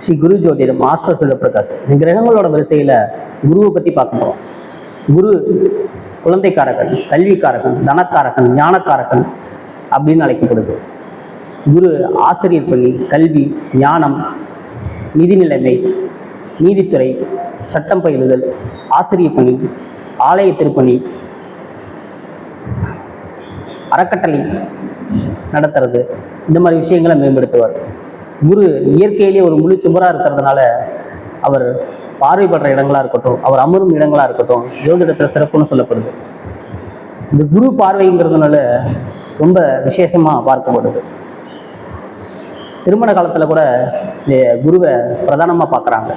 ஸ்ரீ குரு ஜோதிடம் மாஸ்டர் சிவபிரகாஷ் இந்த கிரகங்களோட வரிசையில் குருவை பற்றி பார்க்க போகிறோம் குரு குழந்தைக்காரகன் கல்விக்காரகன் தனக்காரகன் ஞானக்காரகன் அப்படின்னு அழைக்கப்படுது. குரு ஆசிரியர் பணி கல்வி ஞானம் நிதி நிலைமை நீதித்துறை சட்டம் பயிலுதல் ஆசிரியர் பணி ஆலய திருப்பணி அறக்கட்டளை நடத்துறது இந்த மாதிரி விஷயங்களை மேம்படுத்துவார். குரு இயற்கையிலேயே ஒரு முழு சுவராக இருக்கிறதுனால அவர் பார்வைப்படுற இடங்களா இருக்கட்டும் அவர் அமரும் இடங்களா இருக்கட்டும் யோகிடத்தில் சிறப்புன்னு சொல்லப்படுது. இந்த குரு பார்வைங்கிறதுனால ரொம்ப விசேஷமா பார்க்கப்படுது. திருமண காலத்துல கூட இந்த குருவை பிரதானமா பார்க்குறாங்க.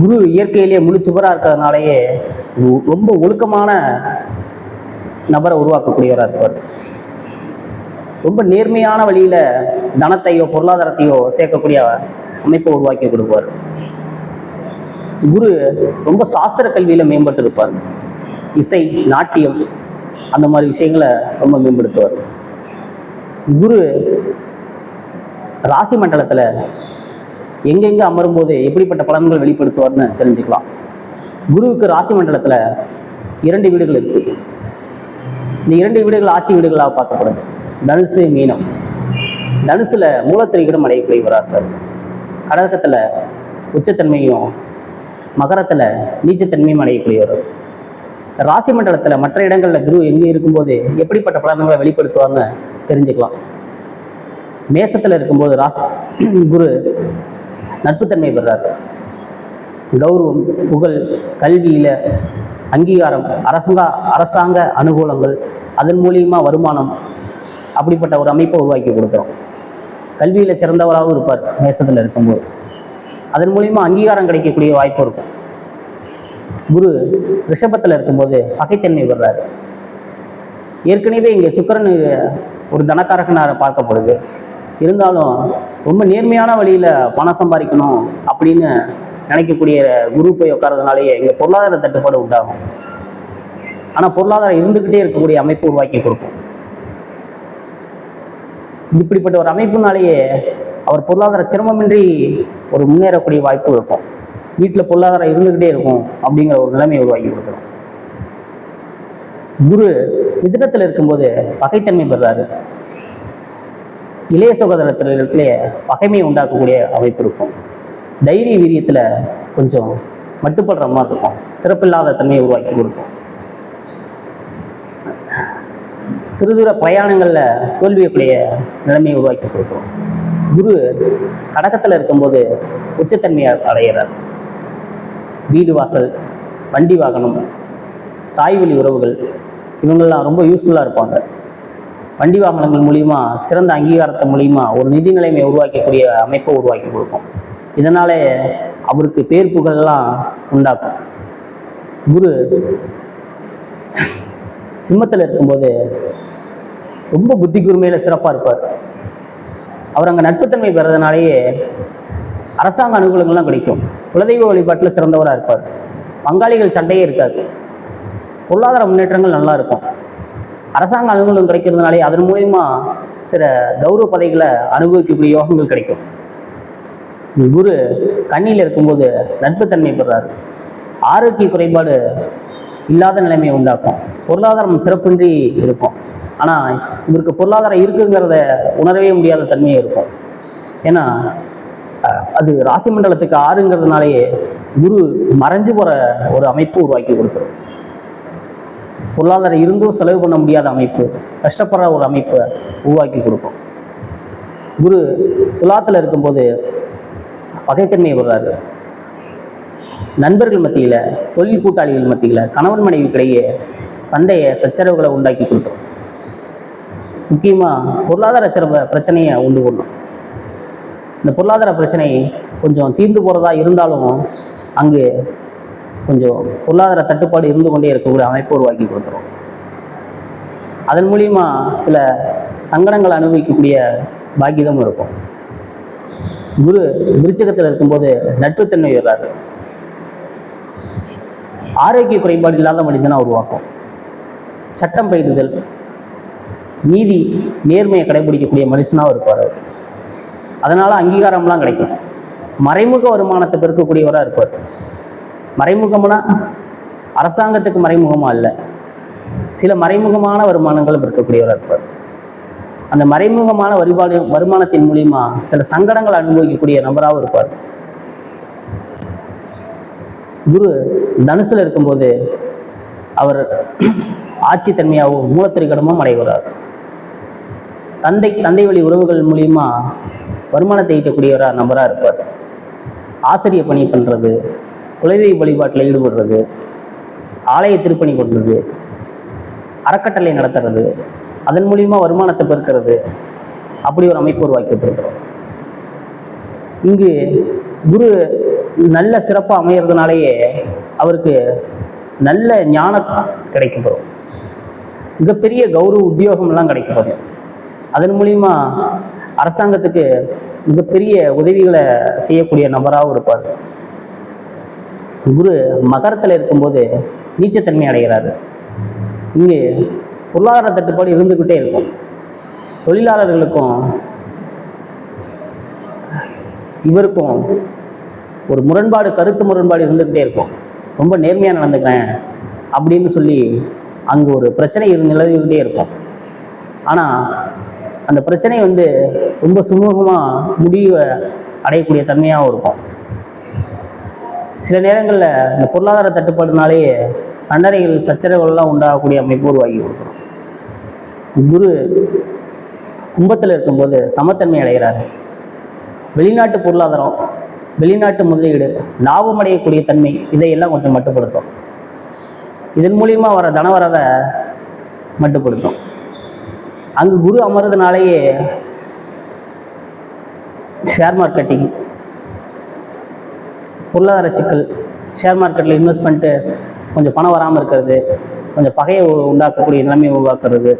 குரு இயற்கையிலேயே முழு சுவராக இருக்கிறதுனாலயே ரொம்ப ஒழுக்கமான நபரை உருவாக்கக்கூடியவராக இருப்பார். ரொம்ப நேர்மையான வழியில தனத்தையோ பொருளாதாரத்தையோ சேர்க்கக்கூடிய அமைப்பை உருவாக்கி கொடுப்பார். குரு ரொம்ப சாஸ்திர கல்வியில மேம்பட்டு இருப்பார். இசை நாட்டியம் அந்த மாதிரி விஷயங்களை ரொம்ப மேம்படுத்துவார். குரு ராசி மண்டலத்துல எங்கெங்க அமரும் போது எப்படிப்பட்ட பலன்கள் வெளிப்படுத்துவார்னு தெரிஞ்சுக்கலாம். குருவுக்கு ராசி மண்டலத்துல இரண்டு வீடுகள் இருக்கு. இந்த இரண்டு வீடுகள் ஆட்சி வீடுகளாக பார்க்கப்படுது. தனுசு மீனம். தனுசுல மூலத்திரிகிடம் அடையக்கூடியவராக இருக்கார் கடகத்துல உச்சத்தன்மையும் மகரத்துல நீச்சத்தன்மையும் அடையக்கூடியவர். ராசி மண்டலத்துல மற்ற இடங்கள்ல குரு எங்க இருக்கும்போது எப்படிப்பட்ட பலன்களை வெளிப்படுத்துவார்னு தெரிஞ்சுக்கலாம். மேசத்துல இருக்கும்போது ராசி குரு நட்புத்தன்மை பெறார் கௌரவம் புகழ் கல்வியில அங்கீகாரம் அரசாங்க அரசாங்க அனுகூலங்கள் அதன் மூலியமா வருமானம் அப்படிப்பட்ட ஒரு அமைப்பை உருவாக்கி கொடுக்குறோம். கல்வியில சிறந்தவராகவும் இருப்பார் நேசத்தில் இருக்கும்போது. அதன் மூலியமா அங்கீகாரம் கிடைக்கக்கூடிய வாய்ப்பு இருக்கும். குரு ரிஷபத்துல இருக்கும்போது பகைத்தன்மை வர்றாரு ஏற்கனவே இங்க சுக்கரன் ஒரு தனக்காரகனாக பார்க்கப்படுது. இருந்தாலும் ரொம்ப நேர்மையான வழியில பணம் சம்பாதிக்கணும் அப்படின்னு நினைக்கக்கூடிய குரு போய் உட்கார்றதுனாலேயே இங்கே பொருளாதார தட்டுப்பாடு உண்டாகும். ஆனா பொருளாதாரம் இருந்துக்கிட்டே இருக்கக்கூடிய அமைப்பு உருவாக்கி கொடுக்கும். இப்படிப்பட்ட ஒரு அமைப்புனாலேயே அவர் பொருளாதார சிரமமின்றி ஒரு முன்னேறக்கூடிய வாய்ப்பு இருக்கும். வீட்டில் பொருளாதாரம் இருந்துகிட்டே இருக்கும் அப்படிங்கிற ஒரு நிலைமையை உருவாக்கி கொடுக்குறோம் குரு மிதுனத்தில் இருக்கும்போது பகைத்தன்மை பெறாரு இளைய சகோதரத்திலே பகைமையை உண்டாக்கக்கூடிய அமைப்பு இருக்கும். தைரிய வீரியத்தில் கொஞ்சம் மட்டுப்படுற மாதிரி இருக்கும். சிறப்பில்லாத தன்மையை உருவாக்கி கொடுக்கும். சிறுதூர பிரயாணங்களில் தோல்வியக்கூடிய நிலைமையை உருவாக்கி கொடுக்கும் குரு கடகத்தில் இருக்கும்போது உச்சத்தன்மையை அடைகிறார் வீடு வாசல் வண்டி வாகனம் தாய் வழி உறவுகள் இவங்கெல்லாம் ரொம்ப யூஸ்ஃபுல்லாக இருப்பாங்க. வண்டி வாகனங்கள் மூலியமா சிறந்த அங்கீகாரத்தை மூலியமா ஒரு நிதி நிலைமையை உருவாக்கக்கூடிய அமைப்பை உருவாக்கி கொடுக்கும். இதனாலே அவருக்கு பேர் புகழெல்லாம் உண்டாக்கும். குரு சிம்மத்தில் இருக்கும்போது ரொம்ப புத்தி கூர்மையில சிறப்பாக இருப்பார். அவர் அங்கே நட்புத்தன்மை பெறதுனாலேயே அரசாங்க அனுகூலங்கள்லாம் கிடைக்கும். குலதெய்வ வழிபாட்டில் சிறந்தவராக இருப்பார். பங்காளிகள் சண்டையே இருக்காது. பொருளாதார முன்னேற்றங்கள் நல்லா இருக்கும். அரசாங்க அனுகூலம் கிடைக்கிறதுனாலே அதன் மூலியமா சில கௌரவ பதவிகளை அனுபவிக்கக்கூடிய யோகங்கள் கிடைக்கும். குரு கண்ணியில் இருக்கும்போது நட்புத்தன்மை பெறார். ஆரோக்கிய குறைபாடு இல்லாத நிலைமையை உண்டாக்கும். பொருளாதாரம் சிறப்பின்றி இருக்கும். ஆனால் இவருக்கு பொருளாதாரம் இருக்குங்கிறத உணரவே முடியாத தன்மையே இருக்கும். ஏன்னா அது ராசி மண்டலத்துக்கு ஆறுங்கிறதுனாலேயே குரு மறைஞ்சு போகிற ஒரு அமைப்பு உருவாக்கி கொடுத்துரும். பொருளாதாரம் இருந்தும் செலவு பண்ண முடியாத அமைப்பு கஷ்டப்படுற ஒரு அமைப்பை உருவாக்கி கொடுக்கும். குரு துலாத்தில் இருக்கும்போது பகைத்தன்மையை வர்றாரு நண்பர்கள் மத்தியில் தொழில் கூட்டாளிகள் மத்தியில் கணவன் மனைவிக்கிடையே சண்டையை சச்சரவுகளை உண்டாக்கி கொடுத்துரும். முக்கியமாக பொருளாதார பிரச்சனையை உண்டு பண்ணும். இந்த பொருளாதார பிரச்சனை கொஞ்சம் தீர்ந்து போகிறதா இருந்தாலும் அங்கு கொஞ்சம் பொருளாதார தட்டுப்பாடு இருந்து கொண்டே இருக்கக்கூடிய அமைப்பு உருவாக்கி கொடுத்துரும். அதன் மூலியமா சில சங்கடங்களை அனுபவிக்கக்கூடிய பாக்கியதம் இருக்கும். குரு விருச்சகத்தில் இருக்கும்போது நட்புத்தன்மை வர்றாரு ஆரோக்கிய குறைபாடு இல்லாத மனிதனா உருவாக்கும். சட்டம் பயிர்தல் நீதி நேர்மையை கடைபிடிக்கக்கூடிய மனுஷனாக இருப்பார். அவர். அதனால் அங்கீகாரம்லாம் கிடைக்கும். மறைமுக வருமானத்தை பெருக்கக்கூடியவராக இருப்பார். மறைமுகம்னா அரசாங்கத்துக்கு மறைமுகமா இல்லை. சில மறைமுகமான வருமானங்களும் இருக்கக்கூடியவராக இருப்பார். அந்த மறைமுகமான வரிபாடு வருமானத்தின் மூலியமா சில சங்கடங்கள் அனுபவிக்கக்கூடிய நபராகவும் இருப்பார். குரு தனுசில் இருக்கும்போது அவர் ஆட்சி தன்மையாகவும் மூலத்திரிகடமும் அடைகிறார். தந்தை தந்தை வழி உறவுகள் மூலியமா வருமானத்தை ஈட்டக்கூடியவராக நபராக இருப்பார். ஆசிரிய பணி பண்ணுறது குலதெய்வ வழிபாட்டில் ஈடுபடுறது ஆலய திருப்பணி பண்ணுறது அறக்கட்டளை நடத்துறது அதன் மூலியமா வருமானத்தை பெருக்கிறது. அப்படி ஒரு அமைப்பு உருவாக்கப்பட்டிருக்கிறோம் இங்கு குரு நல்ல சிறப்பாக அமையிறதுனாலேயே அவருக்கு நல்ல ஞானம் கிடைக்கப்படும் மிகப்பெரிய கௌரவ உத்தியோகம்லாம் கிடைக்கப்படும் அதன் மூலியமா அரசாங்கத்துக்கு மிகப்பெரிய உதவிகளை செய்யக்கூடிய நபராகவும் இருப்பார். குரு மகரத்தில் இருக்கும்போது நீச்சத்தன்மை அடைகிறாரு. இங்கு பொருளாதார தட்டுப்பாடு இருந்துக்கிட்டே இருக்கும். தொழிலாளர்களுக்கும் இவருக்கும் ஒரு முரண்பாடு கருத்து முரண்பாடு இருந்துக்கிட்டே இருக்கும். ரொம்ப நேர்மையாக நடந்துக்கிறேன் அப்படின்னு சொல்லி அங்கே ஒரு பிரச்சனை இரு நிலவிக்கிட்டே இருக்கும். ஆனால் அந்த பிரச்சனை வந்து ரொம்ப சுமூகமாக முடிவை அடையக்கூடிய தன்மையாகவும் இருக்கும். சில நேரங்களில் இந்த பொருளாதார தட்டுப்பாடுனாலேயே சண்டனைகள் சச்சரவுகள்லாம் உண்டாகக்கூடிய அமைப்பு உருவாகி கொடுக்குறோம் குரு கும்பத்தில் இருக்கும்போது சமத்தன்மை அடைகிறாரு. வெளிநாட்டு பொருளாதாரம் வெளிநாட்டு முதலீடு லாபம் அடையக்கூடிய தன்மை இதையெல்லாம் கொஞ்சம் மட்டுப்படுத்தும். இதன் மூலியமாக வர தனவரவை மட்டுப்படுத்தும். அங்கு குரு அமர்றதுனாலேயே ஷேர் மார்க்கெட்டிங் பொருளாதார சிக்கல் ஷேர் மார்க்கெட்டில் இன்வெஸ்ட் பண்ணிட்டு கொஞ்சம் பணம் வராமல் இருக்கிறது கொஞ்சம் பகையை உண்டாக்கக்கூடிய நிலைமையை உருவாக்குறது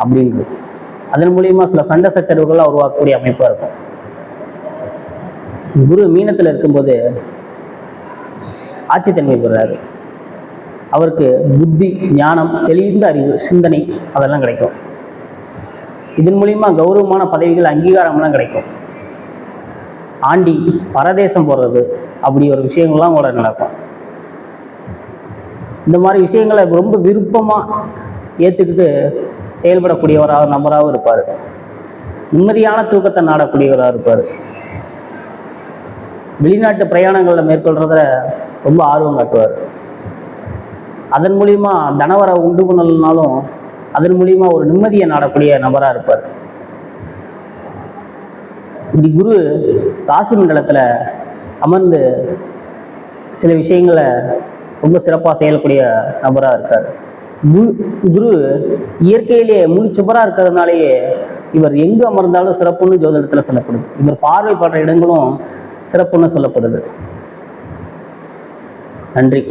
அப்படின்றது. அதன் மூலியமாக சில சண்டை சச்சரவுகள்லாம் உருவாக்கக்கூடிய அமைப்பாக இருக்கும். குரு மீனத்தில் இருக்கும்போது ஆட்சித்தன்மை பெறுறாரு அவருக்கு புத்தி ஞானம் தெளிந்த அறிவு சிந்தனை அதெல்லாம் கிடைக்கும். இதன் மூலியமா கௌரவமான பதவிகள் அங்கீகாரம்லாம் கிடைக்கும். ஆண்டி பரதேசம் போடுறது அப்படி ஒரு விஷயங்கள்லாம் கூட நடக்கும். இந்த மாதிரி விஷயங்களை ரொம்ப விருப்பமாக ஏற்றுக்கிட்டு செயல்படக்கூடியவராக நபராகவும் இருப்பார். நிம்மதியான தூக்கத்தை நாடக்கூடியவராக இருப்பார். வெளிநாட்டு பிரயாணங்களில் மேற்கொள்றதுல ரொம்ப ஆர்வம் காட்டுவார். அதன் மூலியமா தனவரை உண்டு பண்ணலனாலும் அதன் மூலியமா ஒரு நிம்மதியை நாடக்கூடிய நபராக இருப்பார். இப்படி குரு ராசி மண்டலத்தில் அமர்ந்து சில விஷயங்களை ரொம்ப சிறப்பாக செய்யக்கூடிய நபராக இருக்கார். குரு குரு இயற்கையிலேயே முழு சுபராக இருக்கிறதுனாலேயே இவர் எங்கு அமர்ந்தாலும் சிறப்புன்னு ஜோதிடத்தில் சொல்லப்படுது. இவர் பார்வைப்படுற இடங்களும் சிறப்புன்னு சொல்லப்படுது. நன்றி.